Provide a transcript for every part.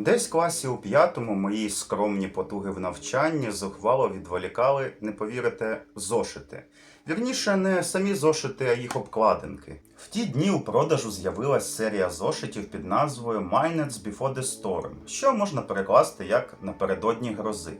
Десь в класі у п'ятому мої скромні потуги в навчанні зухвало відволікали, не повірите, зошити. Вірніше, не самі зошити, а їх обкладинки. В ті дні у продажу з'явилась серія зошитів під назвою Minutes Before the Storm, що можна перекласти як напередодні грози.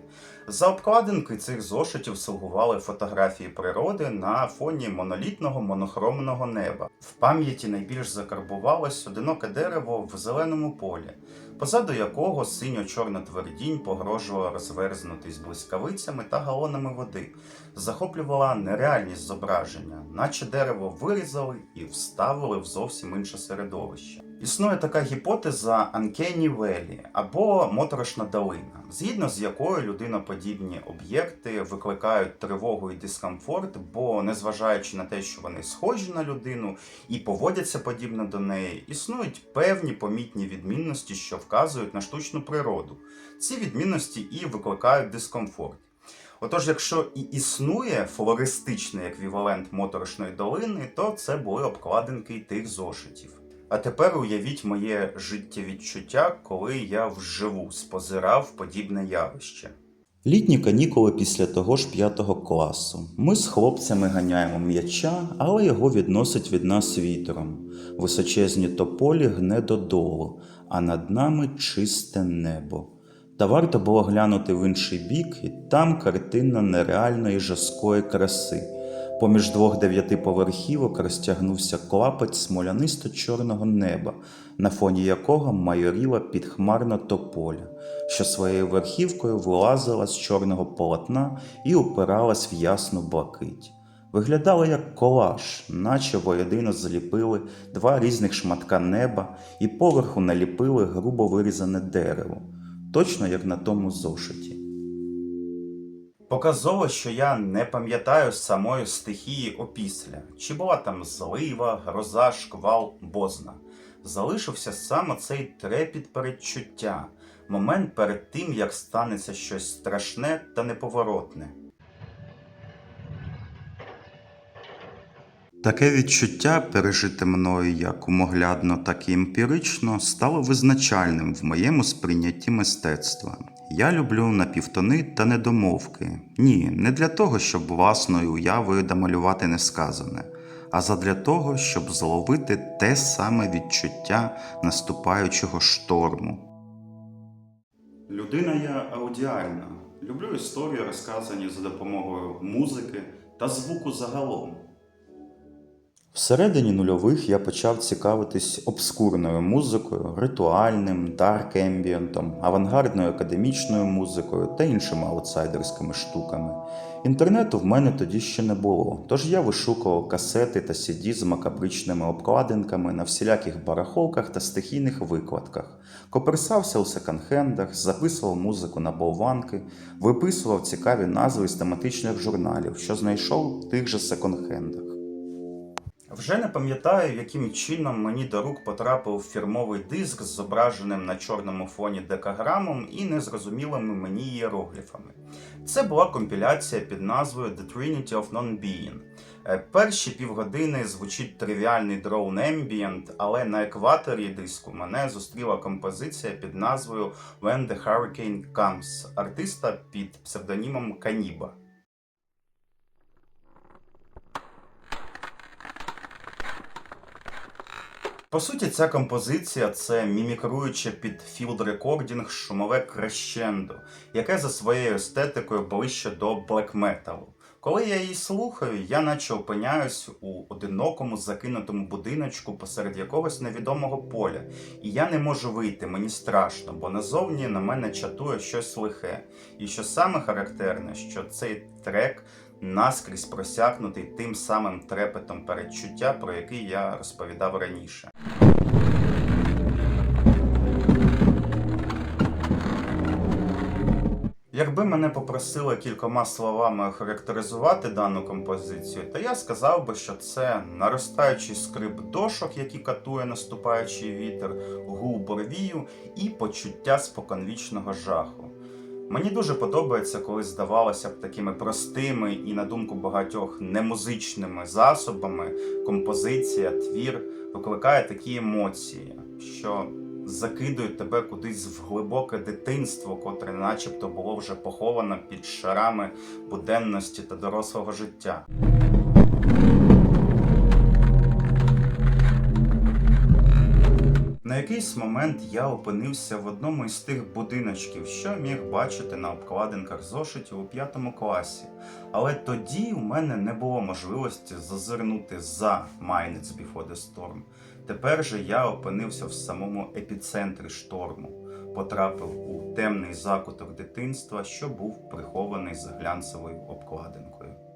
За обкладинки цих зошитів слугували фотографії природи на фоні монолітного монохромного неба. В пам'яті найбільш закарбувалось одиноке дерево в зеленому полі, позаду якого синьо-чорна твердінь погрожувала розверзнутись блискавицями та галонами води, захоплювала нереальність зображення, наче дерево вирізали і вставили в зовсім інше середовище. Існує така гіпотеза Uncanny Valley або моторошна долина, згідно з якою людиноподібні об'єкти викликають тривогу і дискомфорт, бо незважаючи на те, що вони схожі на людину і поводяться подібно до неї, існують певні помітні відмінності, що вказують на штучну природу. Ці відмінності і викликають дискомфорт. Отож, якщо і існує флористичний еквівалент моторошної долини, то це були обкладинки тих зошитів. А тепер уявіть моє життєвідчуття, коли я вживу спозирав подібне явище. Літні канікули після того ж п'ятого класу. Ми з хлопцями ганяємо м'яча, але його відносить від нас вітром. Височезні тополі гне додолу, а над нами чисте небо. Та варто було глянути в інший бік, і там картина нереальної жаскої краси. Поміж двох дев'ятиповерхівок розтягнувся клапоть смолянисто-чорного неба, на фоні якого майоріла підхмарна тополя, що своєю верхівкою вилазила з чорного полотна і упиралась в ясну блакить. Виглядало як колаж, наче воєдино зліпили два різних шматка неба і поверху наліпили грубо вирізане дерево, точно як на тому зошиті. Показово, що я не пам'ятаю самої стихії опісля. Чи була там злива, гроза, шквал, бозна. Залишився саме цей трепіт передчуття, момент перед тим, як станеться щось страшне та неповоротне. Таке відчуття, пережите мною як умоглядно, так і емпірично, стало визначальним в моєму сприйнятті мистецтва. Я люблю напівтони та недомовки. Ні, не для того, щоб власною уявою домалювати несказане, а задля того, щоб зловити те саме відчуття наступаючого шторму. Людина я аудіальна. Люблю історії, розказані за допомогою музики та звуку загалом. Всередині нульових я почав цікавитись обскурною музикою, ритуальним, дарк ембієнтом, авангардною академічною музикою та іншими аутсайдерськими штуками. Інтернету в мене тоді ще не було, тож я вишукував касети та CD з макабричними обкладинками на всіляких барахолках та стихійних викладках, коперсався у секонд-хендах, записував музику на болванки, виписував цікаві назви з тематичних журналів, що знайшов в тих же секонд-хендах. Вже не пам'ятаю, яким чином мені до рук потрапив фірмовий диск з зображеним на чорному фоні декаграмом і незрозумілими мені ієрогліфами. Це була компіляція під назвою The Trinity of Non-Being. Е, Перші півгодини звучить тривіальний drone ambient, але на екваторі диску мене зустріла композиція під назвою When the Hurricane Comes артиста під псевдонімом Каніба. По суті, ця композиція це мімікруюче під філд рекордінг шумове крещендо, яке за своєю естетикою ближче до блек металу. Коли я її слухаю, я наче опиняюсь у одинокому закинутому будиночку посеред якогось невідомого поля, і я не можу вийти, мені страшно, бо назовні на мене чатує щось лихе. І що саме характерне, що цей трек наскрізь просякнутий тим самим трепетом передчуття, про який я розповідав раніше. Якби мене попросили кількома словами охарактеризувати дану композицію, то я сказав би, що це наростаючий скрип дошок, які катує наступаючий вітер, гул борвію і почуття споконвічного жаху. Мені дуже подобається, коли здавалося б такими простими і, на думку багатьох, немузичними засобами композиція, твір викликає такі емоції, що закидують тебе кудись в глибоке дитинство, котре начебто було вже поховано під шарами буденності та дорослого життя. Якийсь момент я опинився в одному із тих будиночків, що міг бачити на обкладинках зошитів у п'ятому класі. Але тоді у мене не було можливості зазирнути за Minutes Before the Storm. Тепер же я опинився в самому епіцентрі шторму, потрапив у темний закуток дитинства, що був прихований за глянцевою обкладинкою.